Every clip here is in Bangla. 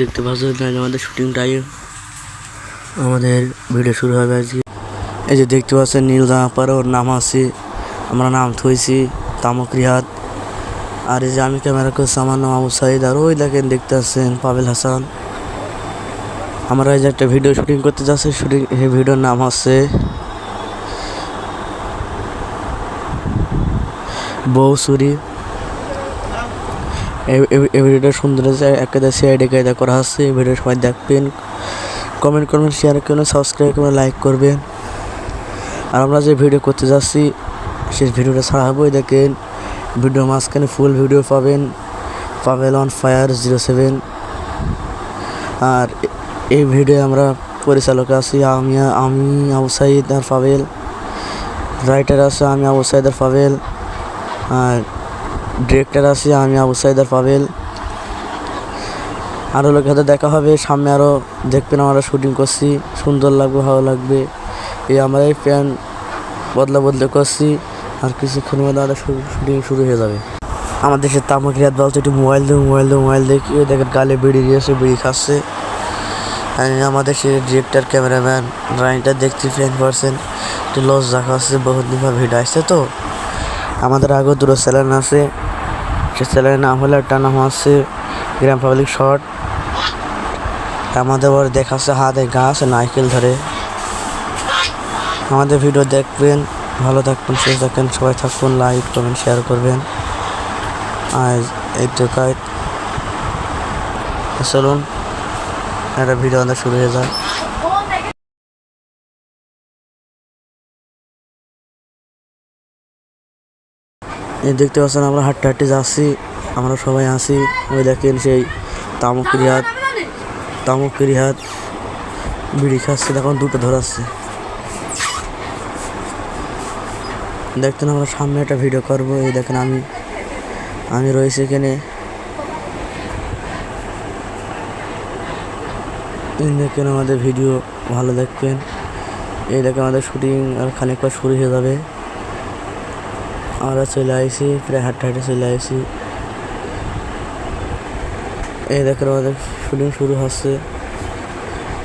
দেখতে তাহলে আমাদের শুটিং টাইম আমাদের ভিডিও শুরু হবে আজকে। এই যে দেখতে পাচ্ছেন, নীল জামা পরে ওর নাম আছে। আমরা নাম থইছি তামক রিহাত আর এই যে আমি ক্যামেরা করছি, আমার নাম আবু সাইদ। আর ওই দেখেন, দেখতে পাচ্ছেন পাবেল হাসান। আমরা এই যে একটা ভিডিও শুটিং করতে যাচ্ছি শুটিং এই ভিডিওর নাম আছে বউ সুরি এই- ভিডিওটা সুন্দর হয়েছে একেবারে সিআইডি কায়দা করা হচ্ছে এই ভিডিও সবাই দেখবেন। কমেন্ট করবেন শেয়ার করবেন সাবস্ক্রাইব করবেন লাইক করবেন। আর আমরা যে ভিডিও করতে যাচ্ছি, সেই ভিডিওটা ছাড়া হবে দেখেন। ভিডিও মাঝখানে ফুল ভিডিও পাবেন। Pabel on fire zero seven আর এই ভিডিও আমরা পরিচালক আছি, আমি আমি, আবু সাইদ আর পাবেল রাইটার আছে, আমি, আবু সাইদ আর পাবেল আর ডিরেক্টর আছি, আমি আবু সাইদ আর পাবেল আরও লোকের সাথে দেখা হবে, সামনে আরও দেখবেন আমরা শুটিং করছি, সুন্দর লাগবে, ভালো লাগবে। এই আমরা এই প্যান বদলা বদলে করছি, আর কিছুক্ষণ মধ্যে আমাদের শুটিং শুরু হয়ে যাবে। আমাদের দেশের তামাক রিয়াদ বলছে একটু মোবাইল দেবো মোবাইল দেবো মোবাইল দেখি দেখেন গালে বেড়ে দিয়েছে, বিড়ি খাচ্ছে। আমাদের সে ডিরেক্টর ক্যামেরাম্যান রাইনটা দেখছি ফ্রেন পারসেন একটু লস দেখাচ্ছে বহুত দিন ভিডিও আসছে তো। আমাদের আগেও দুটো চ্যানেল আছে। সে চ্যানেলের নাম হলো একটা নাম আছে গ্রাম পাবলিক শর্ট আমাদের ওর দেখাচ্ছে হাতে গাছ, নারকেল ধরে। আমাদের ভিডিও দেখবেন, ভালো থাকবেন, সুস্থ থাকবেন, সবাই থাকুন লাইক কমেন্ট শেয়ার করবেন। আর এই তো কাজ চলুন, একটা ভিডিও আমাদের শুরু হয়ে যায় দেখতে পাচ্ছেন আমরা হাঁটতে হাঁটতে যাচ্ছি, আমরা সবাই আসি ওই দেখেন সেই তামুক রিহাত তামুক রিহাত বিড়ি খাচ্ছে, দেখুন দুটো ধরাচ্ছে। দেখতেন আমরা সামনে একটা ভিডিও করব, এই দেখেন আমি আমি রয়েছি এখানে। দেখেন আমাদের ভিডিও ভালো দেখবেন। এই দেখেন আমাদের শুটিং আর খানিক পর শুরু হয়ে যাবে। আমরা চলে আসি প্রায় হাঁটতে হাঁটতে চলে আসি এই দেখেন আমাদের শুটিং শুরু হচ্ছে।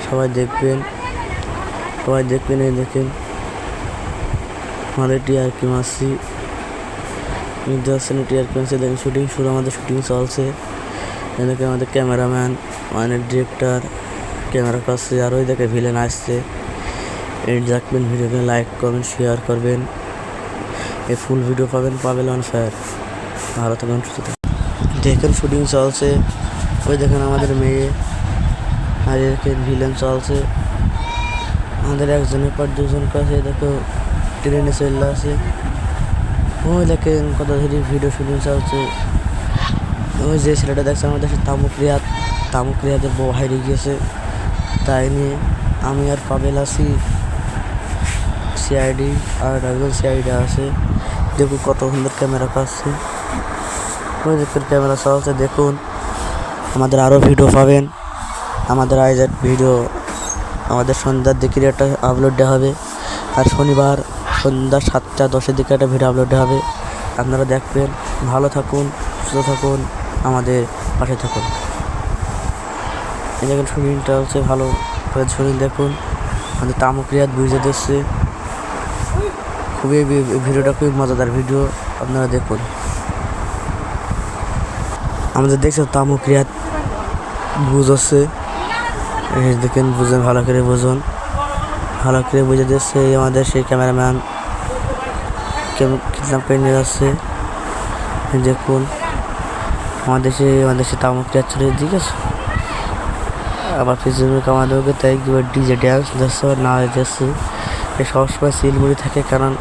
সবাই দেখবেন সবাই দেখবেন, এই দেখেন। আমাদের টিআরপি মাসি নির্দেশনে টিআরপি মাসি দেখেন শুটিং শুরু, আমাদের শুটিং চলছে। এদিকে আমাদের ক্যামেরাম্যান মানে ডিরেক্টর, ক্যামেরা কাছে আর ওই দেখে ভিলেন আসছে। এই দেখবেন ভিডিওকে লাইক, কমেন্ট, শেয়ার করবেন। এই ফুল ভিডিও পাবেন পাবেন অন ফায়ার ভালো থাকুন সুস্থ দেখেন শুটিং চলছে। ওই দেখেন আমাদের মেয়ে, আর এদিকে ভিলেন চলছে। আমাদের একজনের পর দুজন কাছে দেখো ট্রেনে চলে আসে। ওই দেখেন কত ধরে ভিডিও শুটিং চলছে। ওই যে ছেলেটা দেখছে আমাদের সে তামুক রিয়াদ বউ হাইরে গিয়েছে। তাই নিয়ে আমি আর পাবেল আছি। সিআইডি আর একজন সিআইডি আছে। দেখুন কত সুন্দর ক্যামেরা পাচ্ছে। দেখুন ক্যামেরা চলছে দেখুন। আমাদের আরও ভিডিও পাবেন। আমাদের আইজার ভিডিও আমাদের সন্ধ্যার দিকে একটা আপলোড দেওয়া হবে। আর শনিবার সন্ধ্যা সাতটা দশের দিকে একটা ভিডিও আপলোড দেওয়া হবে। আপনারা দেখবেন। ভালো থাকুন, সুস্থ থাকুন, আমাদের পাশে থাকুন। দেখুন শুটিংটা হচ্ছে ভালো শুটিং দেখুন। আমাদের তামুক রিয়াদ বুঝে দিচ্ছে। খুবই ভিডিওটা খুবই মজাদার ভিডিও, আপনারা দেখুন। আমাদের দেখছেন তামুক রিয়াদ বুঝ হচ্ছে এই দেখেন, বুঝেন, ভালো করে বুঝুন। ভালো করে বুঝে দিচ্ছে আমাদের সেই ক্যামেরাম্যান কিডন্যাপ করে নিয়ে যাচ্ছে। দেখুন, আমাদের সে আমাদের সে তামুক রিয়াদ চলে ঠিক আছে? আবার ফেসবুক আমাদেরকে তাই ডিজে ড্যান্স দেখছে? না এ সবসময় সিলমুড়ি থাকে কারণ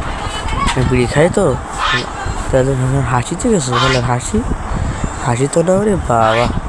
বিড়ি খাই তো। তাদের হাসিতে থেকে তাহলে হাসি? হাসি তো না বাবা।